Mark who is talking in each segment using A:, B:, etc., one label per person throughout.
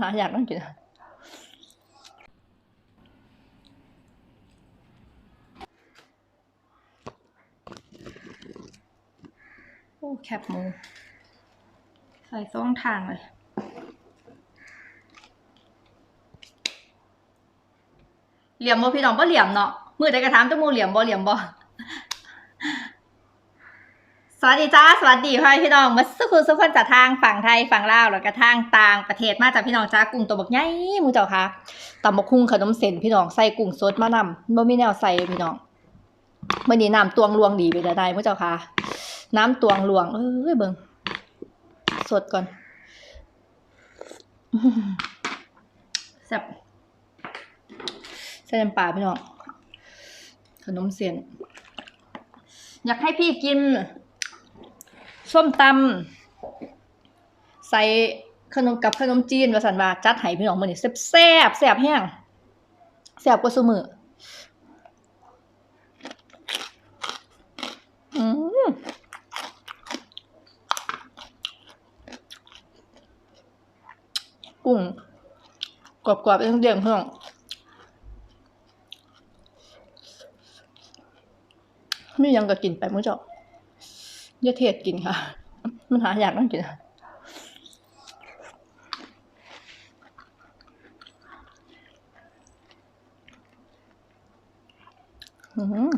A: หาอยากนั่งกินโอ้แคบหมู ใส่สองทางเลยเหลี่ยมบ่พี่น้องบ่เหลี่ยมเนาะมือใดกระถามต้องมูเหลี่ยมบ่เหลี่ยมบ่ สวัสดีจ้าสวัสดีค่ะพี่น้องมาสุขุสุขคนจากทางฝั่งไทยฝั่งลาวแล้วก็ทางต่างประเทศมาจากพี่น้องจ้ากรุงตัวบักใหญ่มูเจ้าค่ะตำบักคุ้งขนมเส้นพี่น้องใส่กุ้งสดมานำบ่มีแนวใส่พี่น้องมื้อนี้น้ำตวงลวงดีไปได้ได้หมูเจ้าค่ะ น้ำตวงลวงเอ้ยเบิ่งสดก่อนแซ่บใส่น้ำปลาพี่น้องขนมเส้นอยากให้พี่กิน ส้มตำใส่ขนมกับขนมจีนว่าสันว่าจัดให้พี่น้องมื้อนี้แซ่บแซ่บแซ่บแห้งแซ่บกว่าซุมื้ออืมกุ้งกรอบๆเด้งๆเพื่อนมีหยังก็กินไปมื้อเจ้าอ ย่าเทศกินค่ะ มันหาอยากต้องกินค่ะอืม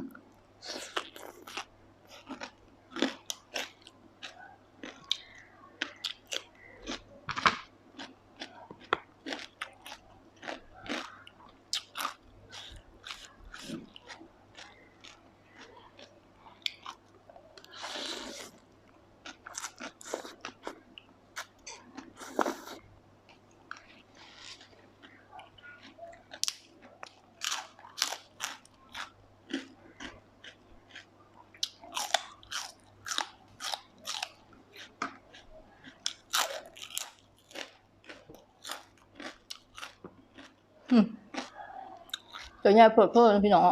A: เดี๋ยวย่าเปิดเพิ่มพี่น้อง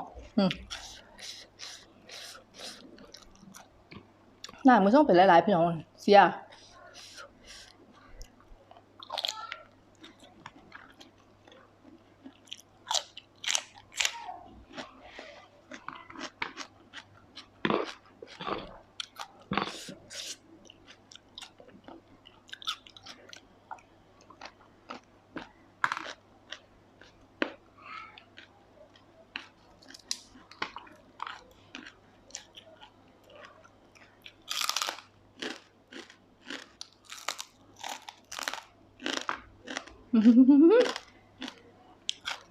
A: หน้ามือต้องเป็นหลายๆพี่น้องเสีย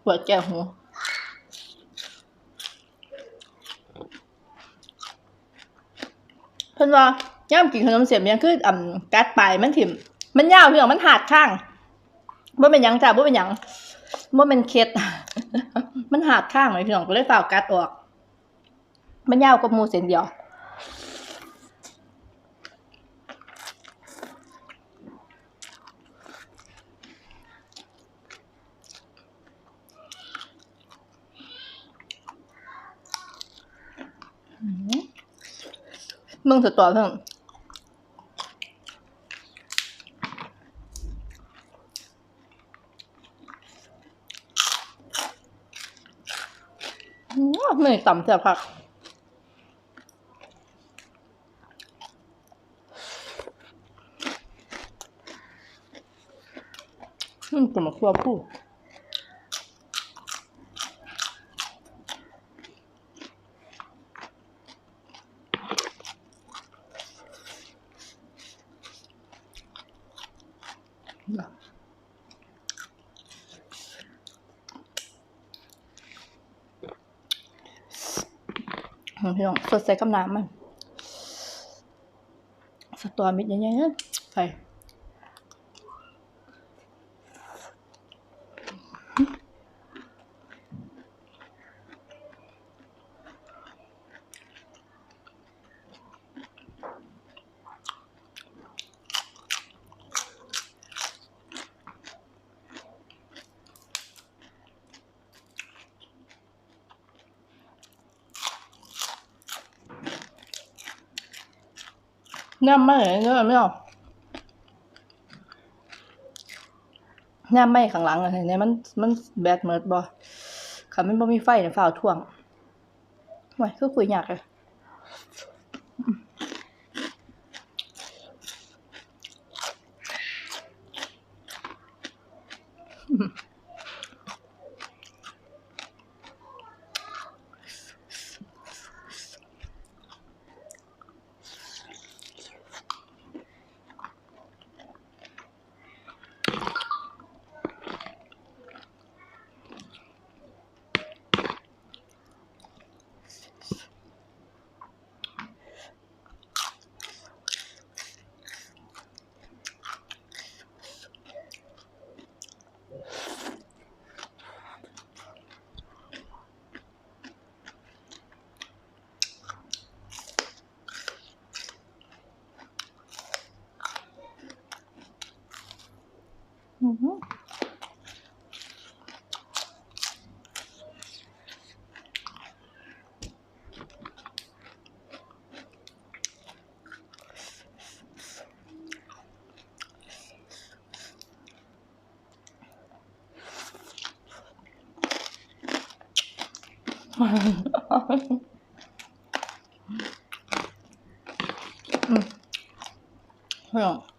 A: ปวดแก้วหูเพิ่นว่าย่ามกินขนมเสียบยังคืออ่ำกัดไปมันถิ่ม มันยาวพี่น้องมันหาดข้างบ่เป็นหยังจ้ะบ่เป็นหยังบ่เป็นเคล็ดมันหาดข้างเลยพี่น้องก็เลยฝ่ากัดออก มันยาวกว่ามูเส้นเดียว มึงสุดตัวเพิ่งไม่ต่ำเสียผักอืมจะมาครัวผู้อืม พี่น้องสดใส่กับน้ำมันสตอมิดยังไงเนี่ น้ำไม่เห็นเนื้อไม่เอาย่ามไม่ข้างหลังอะเนี่ยมันมันแบดเมิดบ่คันมันบ่มีไฟเนี่ยฝ้าวท่วงไว้คือคุยยากเลย อื้อหืออืมพี่น้องอืม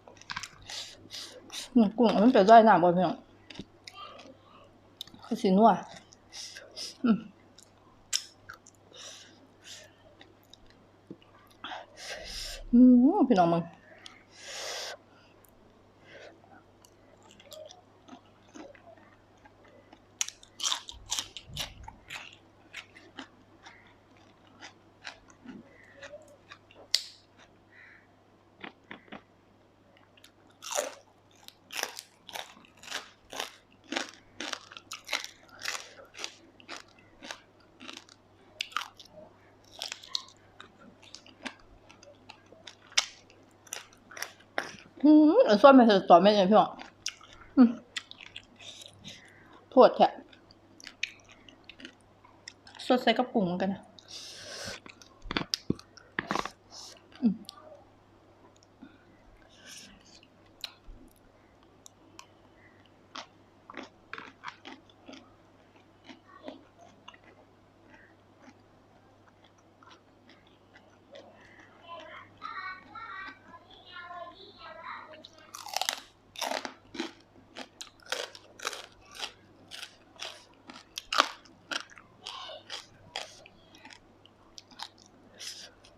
A: กุ้งมันเป็นด้หน้ำบ่พี่น้องคือสีนัวอืมอืมพี่น้องมึง อืมเอาส้มไปเถอะต่อไม่เลยพี่น้องอืมโทษแท้สดใส่กระปุกเหมือนกันนะ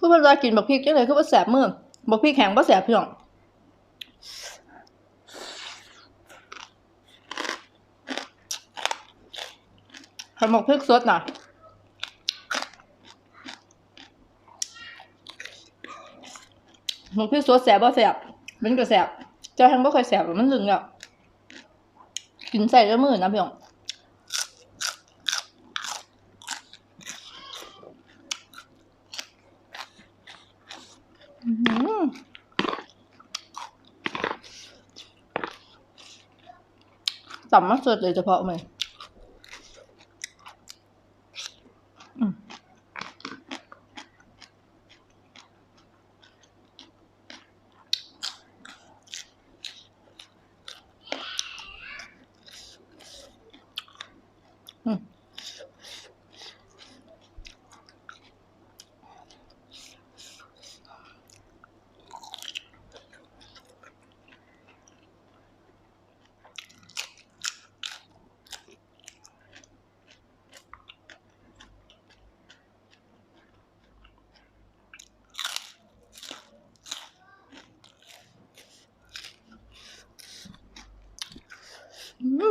A: พื่อนเวลากินบักพริกจังเลยคือว่าแสบมือบักพริกแข็งว่าแสบพี่น้องทำบักพริกสดน่ะบักพริกสดแสบว่าแสบมันก็แสบเจ้าแห้งบ่ค่อยแสบหรอกมันลึงแล้วกินใส่ด้วมือนะพี่น้อง อื้อหือ ต่ำมากสุดเลยเฉพาะไหม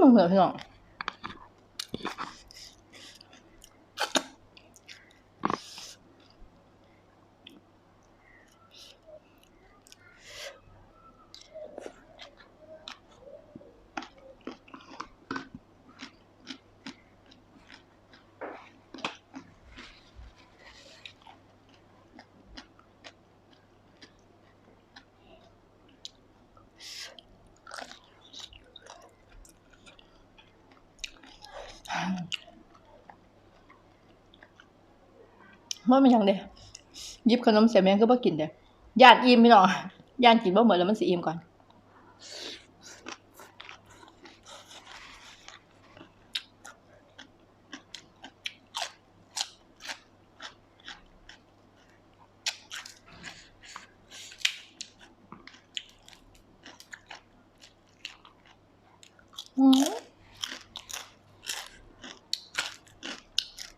A: อืมเห มันเป็ยังเด้ยิบขนมเสียแมงก็บ่กินเด้ย่านอิ่มไม่หรองย่านกินบ่เหมือนแล้วมันสิอิ่มก่อน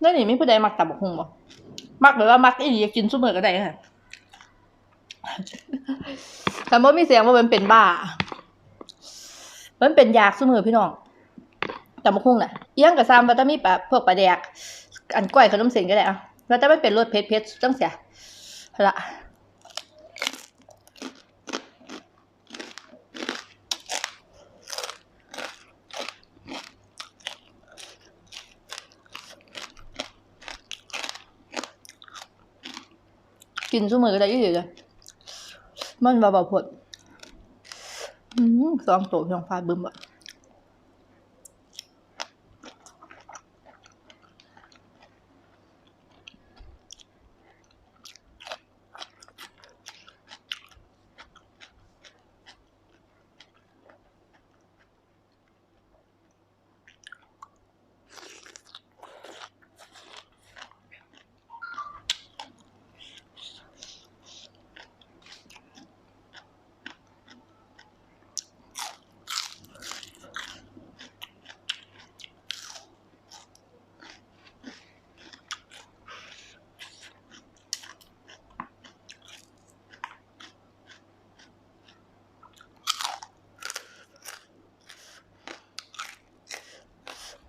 A: นั่นนี่มีผู้ใดมักตับบกฮุงบ่ มักแบบว่ามักอีหลีกินซุมื้อก็ได้ค่ะแต่ว่ามีเสียงว่ามันเป็นบ้า มันเป็นยากซุมื้อพี่น้องแต่บกหุงน่ะเอียงกับซามว่ามีแบบพวกปลาแดก อันก้อยขนมเส้นก็ได้อะแล้วแต่มันเป็นรสเผ็ดๆจังเสียละ กินซุมือก็ได้ยี่สิเลยมันเบาๆผดอืมสองโตสองฟ้าบึมอะ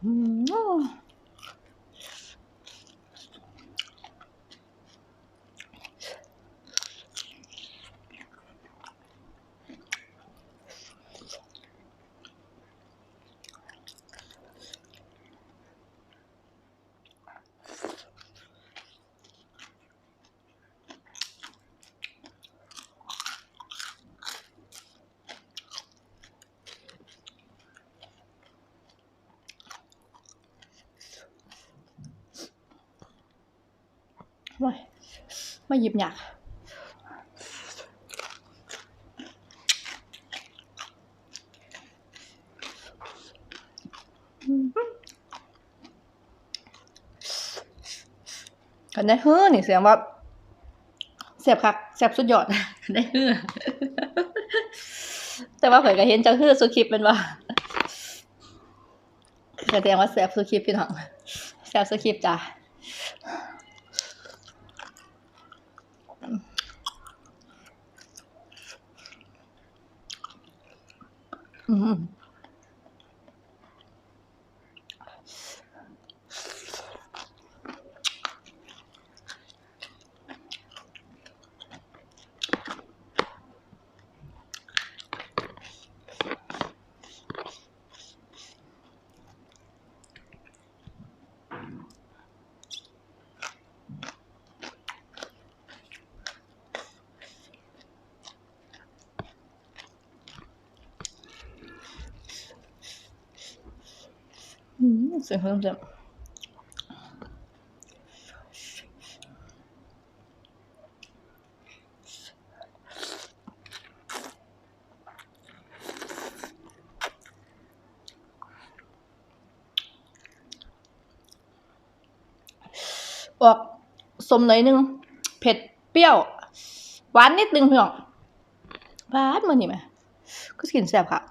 A: อืม ไม่ไม่หยิบหยักกันได้เฮ้อนี่เสียงว่าแสบคักแสบสุดยอดได้เฮ้อแต่ว่าเผยก็เห็นจ้าเฮ้อสุคลิปเป็นว่าแสดงว่าแสบสุคลิปพี่น้องแสบสุคลิปจ้ะ Mm-hmm. เสียงเพิ่มเสียงออกสมหน่อยหนึง เผ็ดเปรี้ยว หวานนิดนึงพี่น้องหวานมันนี่ไหมก็กินแซ่บค่ะ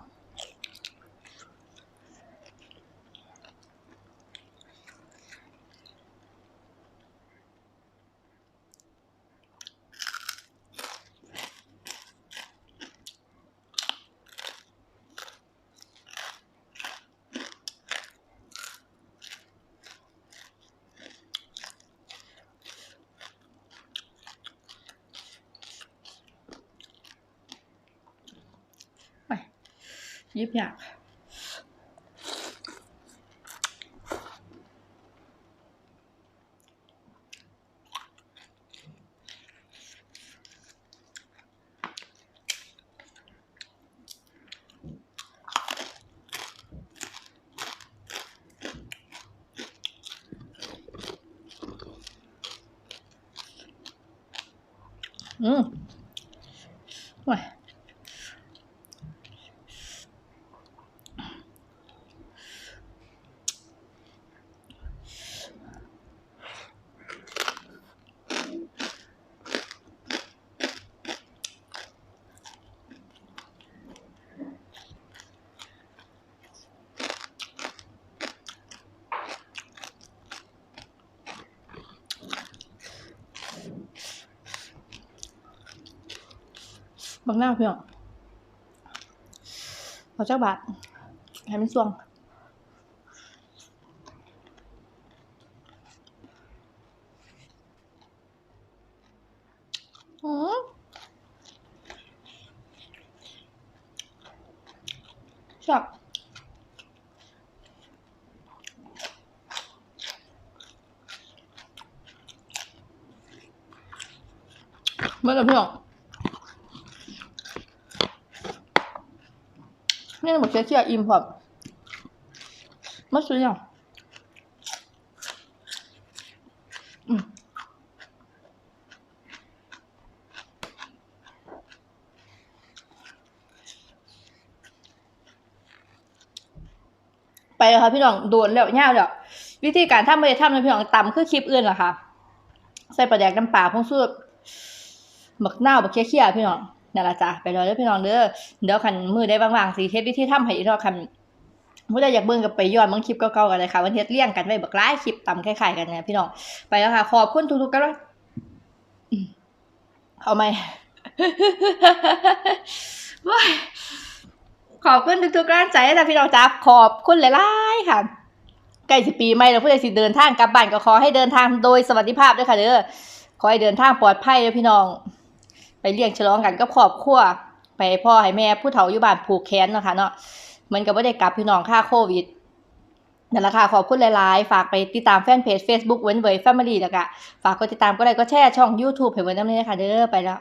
A: ไป ยิบอยาก อืมไป อ บางหน้าเพี่น้องเอาจักบาทให้มันสวงอืมชอบเมื่อไหร่พี่น้อง นี่บอกเชี่ยอิ่มพอมาซื้อยังอืมไปเลยค่ะพี่น้องโดนแล้วย่าแล้ววิธีการทำไม่ได้ทำเลยพี่น้องตำคือคลิปอื่นเหรอคะใส่ปลาแดกน้ำปลาพงสูตรหมักหน้าวบักเคี้ยๆพี่น้อง นั่นละจ้ะไปเลยเด้อพี่น้องเด้อเดี๋ยวคันมือได้ว่างๆสิเทปวิธีทำให้อีกรอบคันผู้ใดอยากเบิ่งกับไปย้อนเบิ่งคลิปเก่าๆกันเลยค่ะวันเทศเลี่ยงกันไว้บักหลายคลิปตำคล้ายๆกันนะพี่น้องไปแล้วค่ะ ขอบคุณทุกๆกันเลยเอาไหมขอบคุณทุกๆกำลังใจนะพี่น้องจ้าขอบคุณหลายๆค่ะใกล้สิปีใหม่แล้วผู้ใดสิเดินทางกลับบ้านก็ขอให้เดินทางโดยสวัสดิภาพด้วยค่ะเด้อขอให้เดินทางปลอดภัยเด้อพี่น้อง ไปเลี้ยงฉลองกันกับครอบครัวไปพ่อให้แม่ผู้เฒ่าอยู่บ้านผูกแขนเนาะคะเนาะเหมือนกับว่าได้กลับพี่น้องค่าโควิดนั่นแหละค่ะขอบคุณหลาย ๆ ฝากไปติดตามแฟนเพจ Facebook เว้นเวยแฟมิลี่แล้วก็ฝากกดติดตามก็ได้ก็แชร์ช่อง YouTube ให้เว้นน้ำนี้ค่ะเด้อไปแล้ว